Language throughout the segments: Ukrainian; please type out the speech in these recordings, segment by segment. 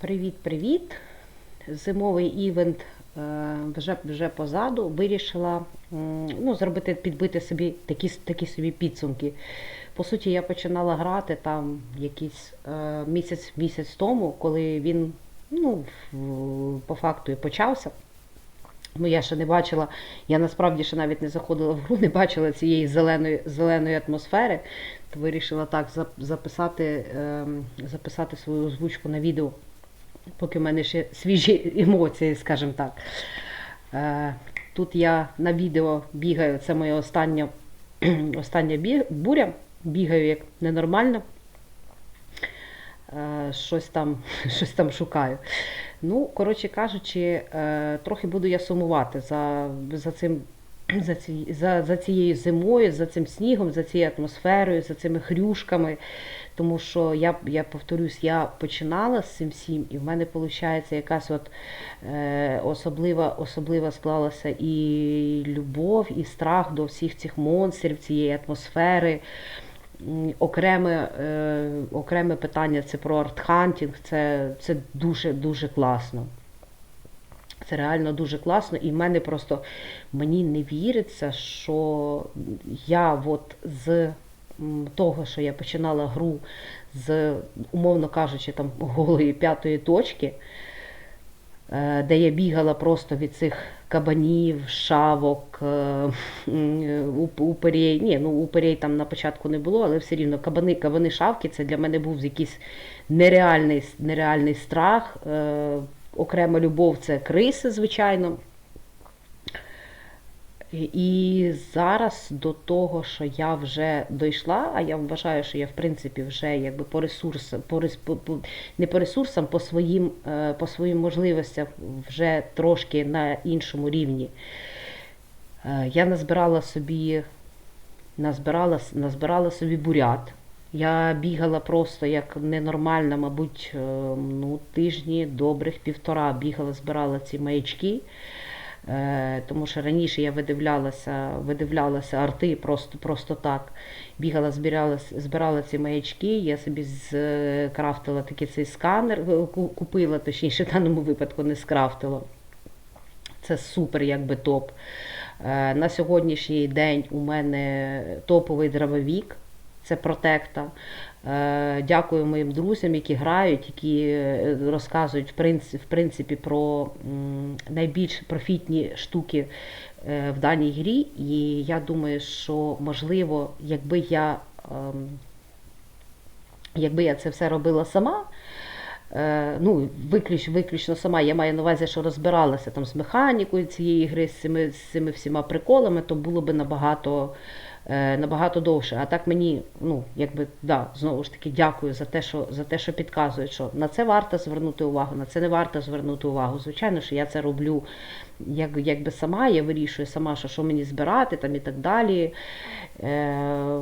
Привіт-привіт! Зимовий івент е, вже, вже позаду. Вирішила ну, зробити, підбити собі такі, такі собі підсумки. По суті, я починала грати там якийсь е, місяць, місяць тому, коли він ну, по факту і почався. Ну, я ще не бачила, я насправді ще навіть не заходила в гру, не бачила цієї зеленої, зеленої атмосфери. То вирішила так записати, ем, записати свою озвучку на відео, поки в мене ще свіжі емоції, скажімо так. Е, тут я на відео бігаю, це моя остання, остання буря. Бігаю як ненормально. Е, щось там, щось там шукаю. Ну, коротше кажучи, е, трохи буду я сумувати за, за цим. За, ці, за, за цією зимою, за цим снігом, за цією атмосферою, за цими хрюшками. Тому що я, я повторюсь, я починала з цим всім, і в мене виходить якась от е, особлива, особлива склалася і любов, і страх до всіх цих монстрів, цієї атмосфери. Окреме, е, окреме питання це про артхантінг, це, це дуже дуже класно. Це реально дуже класно, і в мене просто мені не віриться, що я от з того, що я починала гру з, умовно кажучи, там голої п'ятої точки, е, де я бігала просто від цих кабанів, шавок, е, м. Ні, ну упирей там на початку не було, але все рівно кабани, кабани шавки це для мене був якийсь нереальний, нереальний страх. Е, Окрема любов це криси, звичайно. І- зараз до того, що я вже дійшла, а я вважаю, що я в принципі вже якби по ресурсам, по, по, по не по ресурсам, по своїм, е, по своїм можливостям вже трошки на іншому рівні. Е, Я назбирала собі, назбирала, назбирала собі бурят. Я бігала просто як ненормальна, мабуть, е, ну, тижні добрих півтора бігала, збирала ці маячки. Е, Тому що раніше я видивлялася, видивлялася арти просто, просто так. Бігала, збирала, збирала ці маячки, я собі скрафтила такий цей сканер, е, купила, точніше, в даному випадку не скрафтила. Це супер, якби топ. Е, На сьогоднішній день у мене топовий дробовік, це протекта. Е, Дякую моїм друзям, які грають, які е, розказують в принципі, про найбільш профітні штуки е, в даній грі. І я думаю, що можливо, якби я, ем, якби я це все робила сама. Ну, виключ, виключно сама, я маю на увазі, що розбиралася там з механікою цієї гри, з цими, з цими всіма приколами, то було би набагато, набагато довше. А так мені, ну, якби, да, знову ж таки, дякую за те, що, за те, що підказують, що на це варто звернути увагу, на це не варто звернути увагу. Звичайно, що я це роблю як, якби сама, я вирішую сама, що, що мені збирати там і так далі. Е,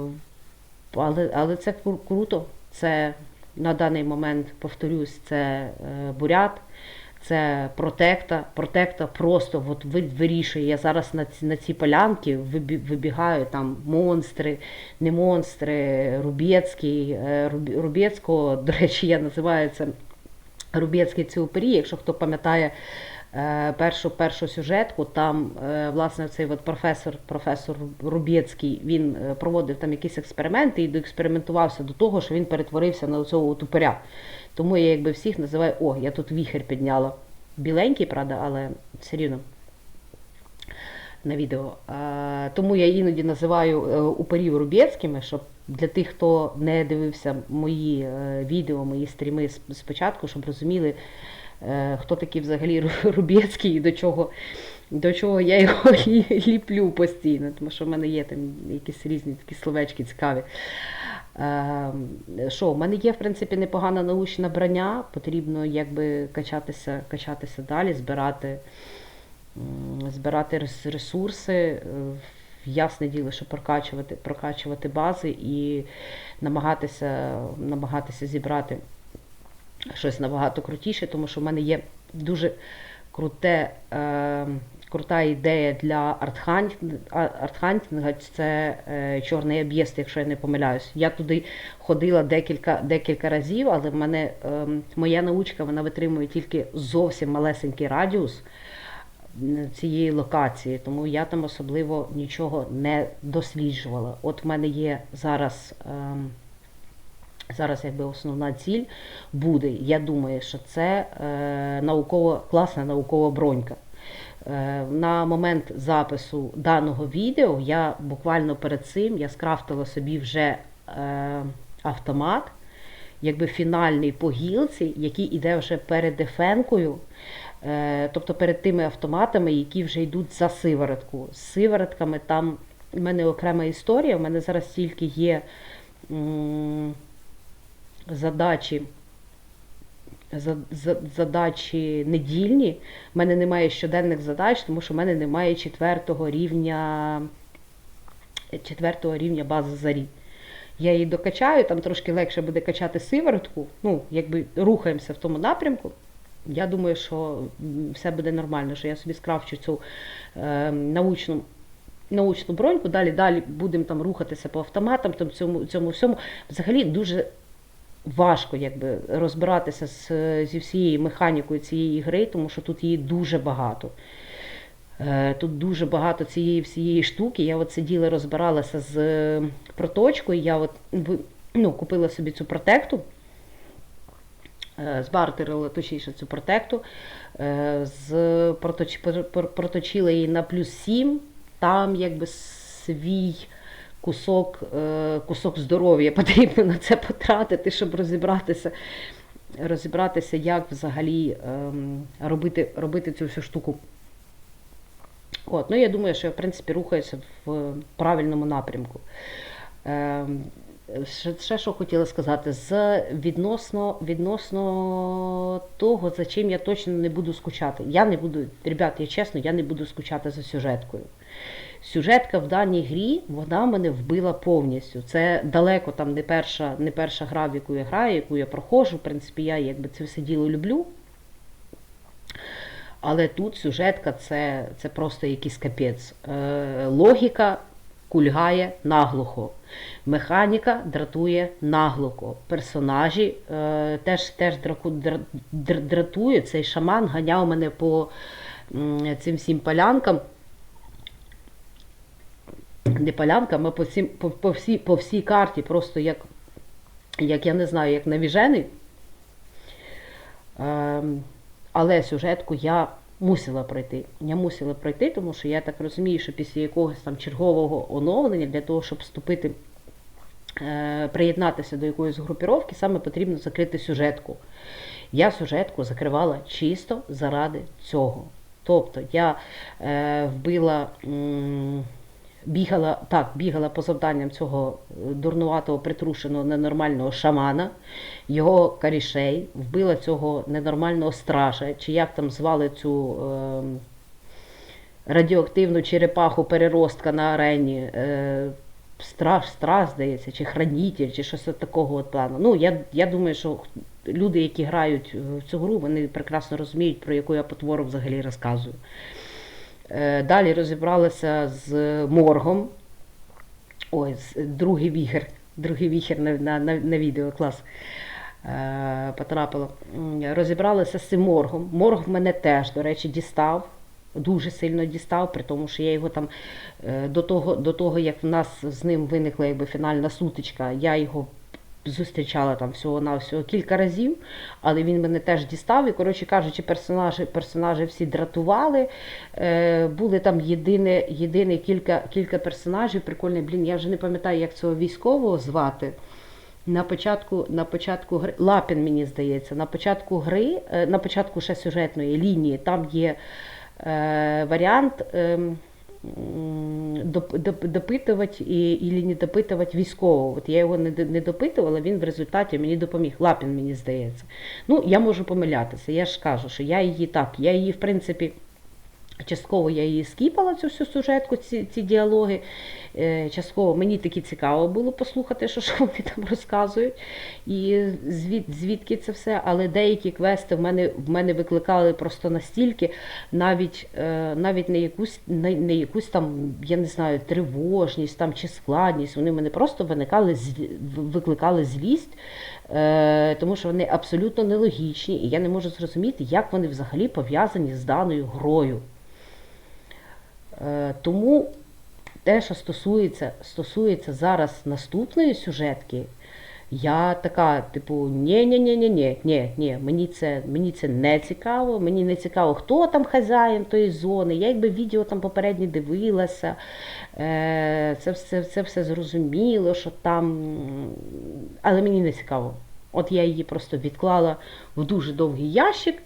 але, але це кру- круто. Це на даний момент, повторюсь, це е, бурят, це протекта. Протекта просто от вирішує. Я зараз на ці, на ці полянки вибігаю там монстри, не монстри, Рубєцький. е, Рубєцького, до речі, я називаю це Рубєцький ціупері, якщо хто пам'ятає е, першу, першу сюжетку, там е, власне цей от професор, професор Рубєцький, він проводив там якісь експерименти і доекспериментувався до того, що він перетворився на цього тупоря. Тому я якби всіх називаю, о, я тут віхер підняла. Біленький, правда, але все рівно на відео. Тому я іноді називаю е, упорів Рубєцькими, щоб для тих, хто не дивився мої е, відео, мої стріми спочатку, щоб розуміли, е, хто такий взагалі Ру- Рубєцький і до чого, до чого я його ліплю постійно, тому що в мене є там якісь різні такі словечки цікаві. Е, Що, в мене є, в принципі, непогана научна броня, потрібно якби качатися, качатися далі, збирати збирати ресурси, е, ясне діло, що прокачувати, прокачувати бази і намагатися, намагатися зібрати щось набагато крутіше, тому що в мене є дуже круте, е, крута ідея для артхантінга, це е, чорний об'їзд, якщо я не помиляюсь. Я туди ходила декілька, декілька разів, але в мене е, моя научка вона витримує тільки зовсім малесенький радіус цієї локації, тому я там особливо нічого не досліджувала. От в мене є зараз. ем, Зараз якби основна ціль буде. Я думаю, що це е, наукова, класна наукова бронька. Е, на момент запису даного відео я буквально перед цим я скрафтила собі вже е, автомат, якби фінальний по гілці, який іде вже перед дефенкою. Е, тобто перед тими автоматами, які вже йдуть за сиворотку. З сиворотками там в мене окрема історія. У мене зараз тільки є. м, задачі, за- за- задачі недільні. У мене немає щоденних задач, тому що в мене немає четвертого рівня, четвертого рівня бази зарі. Я її докачаю, там трошки легше буде качати сиворотку. Ну, якби рухаємося в тому напрямку. Я думаю, що все буде нормально, що я собі скрафчу цю е, научну научну броньку, далі далі будемо там рухатися по автоматам, там цьому, цьому всьому. Взагалі дуже важко якби, розбиратися з, зі всією механікою цієї гри, тому що тут її дуже багато. Е, Тут дуже багато цієї всієї штуки. Я от сиділа, розбиралася з е, проточкою. Я от ну, купила собі цю протекту, е, збартерила точніше цю протекту, з, проточ, проточила її на плюс 7, там якби свій кусок, е, кусок здоров'я потрібно на це потратити, щоб розібратися, розібратися, як взагалі ем, робити, робити цю всю штуку. От, ну я думаю, що я в принципі рухаюся в правильному напрямку. Ще, ще що хотіла сказати, з відносно, відносно того, за чим я точно не буду скучати. Я не буду, ребят, я чесно, я не буду скучати за сюжеткою. Сюжетка в даній грі, вона мене вбила повністю. Це далеко там не перша, не перша гра, в яку я граю, яку я проходжу. В принципі, я якби це все діло люблю. Але тут сюжетка це, це просто якийсь капець. Е, логіка кульгає наглухо. Механіка дратує наглухо. Персонажі е, теж, теж драку, дра, др- дратує. Цей шаман ганяв мене по м, цим всім полянкам. Не полянкам, а по, всім, по, по, всій, по всій карті, просто як, як я не знаю, як навіжений. Ем, але сюжетку я мусила пройти. Я мусила пройти, тому що я так розумію, що після якогось там чергового оновлення для того, щоб вступити, е, приєднатися до якоїсь групіровки, саме потрібно закрити сюжетку. Я сюжетку закривала чисто заради цього. Тобто я е, вбила. м, Бігала так, бігала по завданням цього е, дурнуватого, притрушеного, ненормального шамана, його карішей, вбила цього ненормального стража, чи як там звали цю е, радіоактивну черепаху переростка на арені. Е, страж, страж, здається, чи хранитель, чи щось такого от плану. Ну, я, я думаю, що люди, які грають в цю гру, вони прекрасно розуміють, про яку я потвору взагалі розказую. Е, Далі розібралися з моргом. Ой, другий віхер. Другий віхер на, на, на, відео, клас. Е, потрапило. М, Розібралися з цим моргом. Морг мене теж, до речі, дістав. Дуже сильно дістав, при тому, що я його там е, до того, до того як в нас з ним виникла якби фінальна сутичка, я його зустрічала там всього на всього кілька разів, але він мене теж дістав. І, коротше кажучи, персонажі, персонажі всі дратували. Е, були там єдине, єдине кілька, кілька персонажів. Прикольний, блін, я вже не пам'ятаю, як цього військового звати. На початку, на початку гри Лапін, мені здається, на початку гри, е, на початку ще сюжетної лінії, там є е, варіант. доп- допитувати і, і не допитувати військового. От я його не, не допитувала, він в результаті мені допоміг. Лапін, мені здається. Ну, я можу помилятися. Я ж кажу, що я її так, я її, в принципі, Частково я її скіпала, цю всю сюжетку, ці, ці діалоги. Е, Частково мені таки цікаво було послухати, що, що вони там розказують, і звід, звідки це все. Але деякі квести в мене в мене викликали просто настільки, навіть е, навіть не якусь не, не якусь там, я не знаю, тривожність там чи складність. Вони в мене просто виникали викликали злість, е, тому що вони абсолютно нелогічні, і я не можу зрозуміти, як вони взагалі пов'язані з даною грою. Е, Тому те, що стосується, стосується зараз наступної сюжетки, я така, типу, ні ні ні ні ні ні ні мені це мені це не цікаво. Мені не цікаво, хто там хазяїн тої зони. Я якби відео там попереднє дивилася. Е, Це все, це все зрозуміло, що там. Але мені не цікаво. От я її просто відклала в дуже довгий ящик.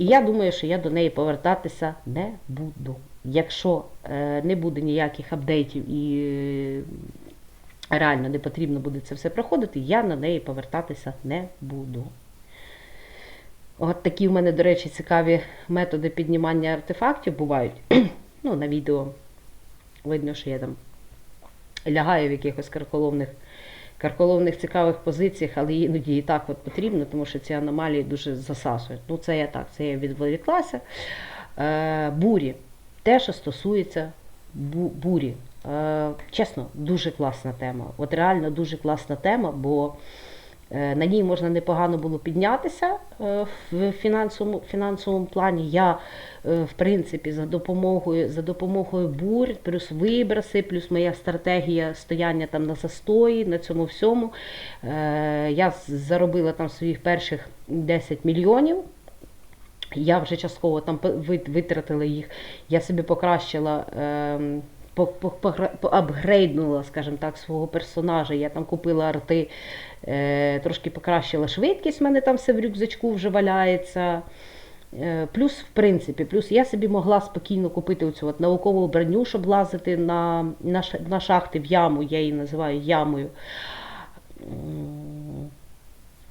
І я думаю, що я до неї повертатися не буду. Якщо е, не буде ніяких апдейтів і е, реально не потрібно буде це все проходити, я на неї повертатися не буду. От такі в мене, до речі, цікаві методи піднімання артефактів бувають. ну, на відео видно, що я там лягаю в якихось карколомних, карколомних цікавих позиціях, але іноді і так от потрібно, тому що ці аномалії дуже засасують. Ну, це я так, це я відволіклася. Е, бурі. Те, що стосується бу- бурі. Е, чесно, дуже класна тема. От реально дуже класна тема, бо на ній можна непогано було піднятися е, в фінансовому, фінансовому плані. Я, е, в принципі, за допомогою, за допомогою бурь, плюс вибраси, плюс моя стратегія стояння там на застої, на цьому всьому. е, Я заробила там своїх перших 10 мільйонів. Я вже частково там витратила їх. Я собі покращила, по- поапгрейднула, скажімо так, свого персонажа. Я там купила арти, е, трошки покращила швидкість, в мене там все в рюкзачку вже валяється. Е, Плюс, в принципі, плюс я собі могла спокійно купити оцю от наукову броню, щоб лазити на, на, на шахти в яму, я її називаю ямою.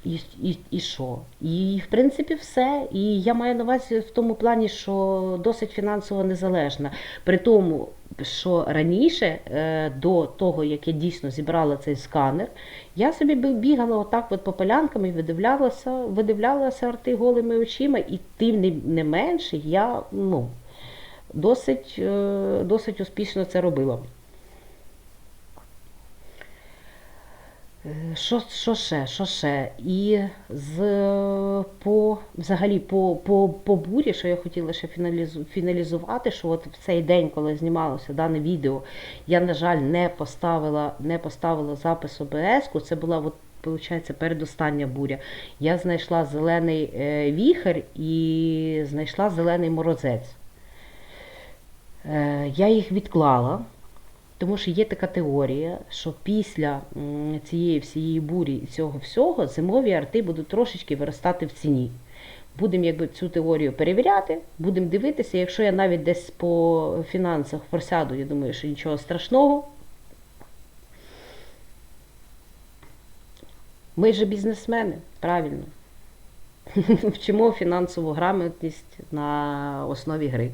І, і, і що? І в принципі все. І я маю на увазі в тому плані, що досить фінансово незалежна. При тому, що раніше, е, до того, як я дійсно зібрала цей сканер, я собі бігала отак от по полянкам і видивлялася, видивлялася арти голими очима, і тим не, не менше я ну, досить, е, досить успішно це робила. Що, що ще? Що ще? І з по взагалі по, по, по бурі, що я хотіла ще фіналізу, фіналізувати, що от в цей день, коли знімалося дане відео, я, на жаль, не поставила, не поставила запис ОБС-ку. Це була от, виходить, передостання буря. Я знайшла зелений е, віхер і знайшла зелений морозець. Е, я їх відклала. Тому що є така теорія, що після цієї всієї бурі і цього всього зимові арти будуть трошечки виростати в ціні. Будемо якби цю теорію перевіряти, будемо дивитися. Якщо я навіть десь по фінансах просяду, я думаю, що нічого страшного. Ми ж бізнесмени, правильно. Вчимо фінансову грамотність на основі гри.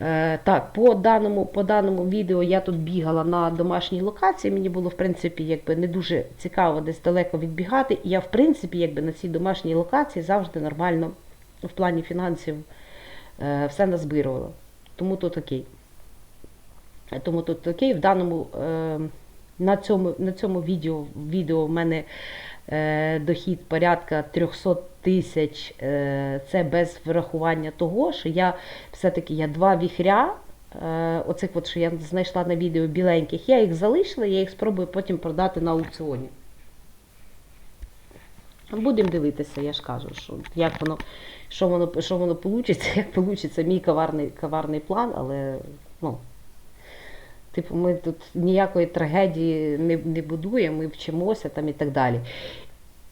Е, Так, по даному, по даному відео я тут бігала на домашній локації. Мені було, в принципі, якби не дуже цікаво десь далеко відбігати. І я, в принципі, якби на цій домашній локації завжди нормально в плані фінансів е, все назбирувала. Тому тут окей. Тому тут окей. В даному е, на цьому, на цьому відео, відео в мене дохід порядка 300 тисяч. Е, це без врахування того, що я все-таки я два віхря. е, Оцих, от, що я знайшла на відео біленьких, я їх залишила, я їх спробую потім продати на аукціоні. Будемо дивитися, я ж кажу, що як воно, що воно, що воно вийде, як вийде мій коварний, коварний план, але ну, типу, ми тут ніякої трагедії не, не будуємо, ми вчимося там і так далі.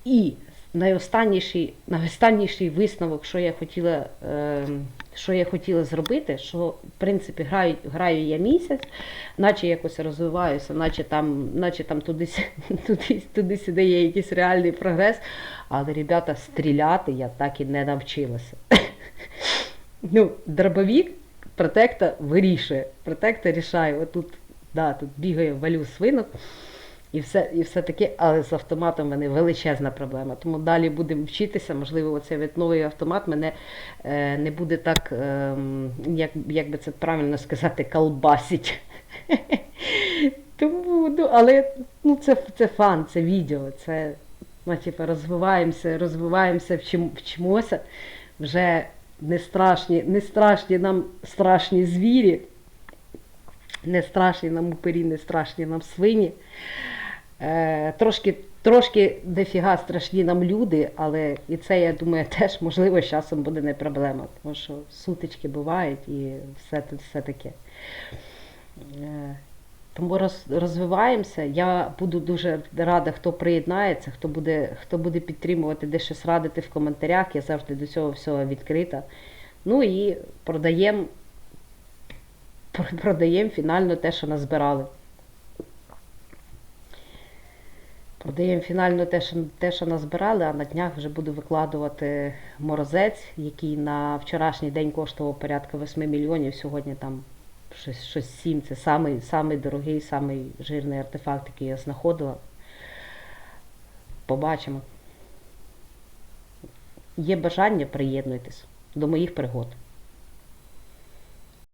І найостанніший, найостанніший висновок, що я хотіла, е, що я хотіла зробити, що в принципі граю, граю я місяць, наче якось розвиваюся, наче там, наче там туди, туди, туди сюди є якийсь реальний прогрес. Але, ребята, стріляти я так і не навчилася. ну, дробовік протекта вирішує. Протекта рішає. Отут, да, тут бігає, валю свинок. І все, і все таке, але з автоматом мене величезна проблема. Тому далі будемо вчитися. Можливо, оцей от новий автомат мене е, не буде так, е, як, як би це правильно сказати, колбасить. Тому, ну, але ну, це, це фан, це відео, це ну, типу, розвиваємося, розвиваємося, вчим, вчимося. Вже не страшні, не страшні нам страшні звірі, не страшні нам упирі, не страшні нам свині. Е, трошки, трошки дофіга страшні нам люди, але і це, я думаю, теж можливо з часом буде не проблема, тому що сутички бувають і все, все таке. Е, Тому роз, розвиваємося. Я буду дуже рада, хто приєднається, хто буде, хто буде підтримувати, де щось радити в коментарях. Я завжди до цього всього відкрита. Ну і продаємо продаємо фінально те, що назбирали. Продаємо фінально те, що, те, що назбирали, а на днях вже буду викладувати морозець, який на вчорашній день коштував порядка 8 мільйонів. Сьогодні там щось, щось сім. Це самий, самий дорогий, самий жирний артефакт, який я знаходила. Побачимо. Є бажання, приєднуйтесь до моїх пригод.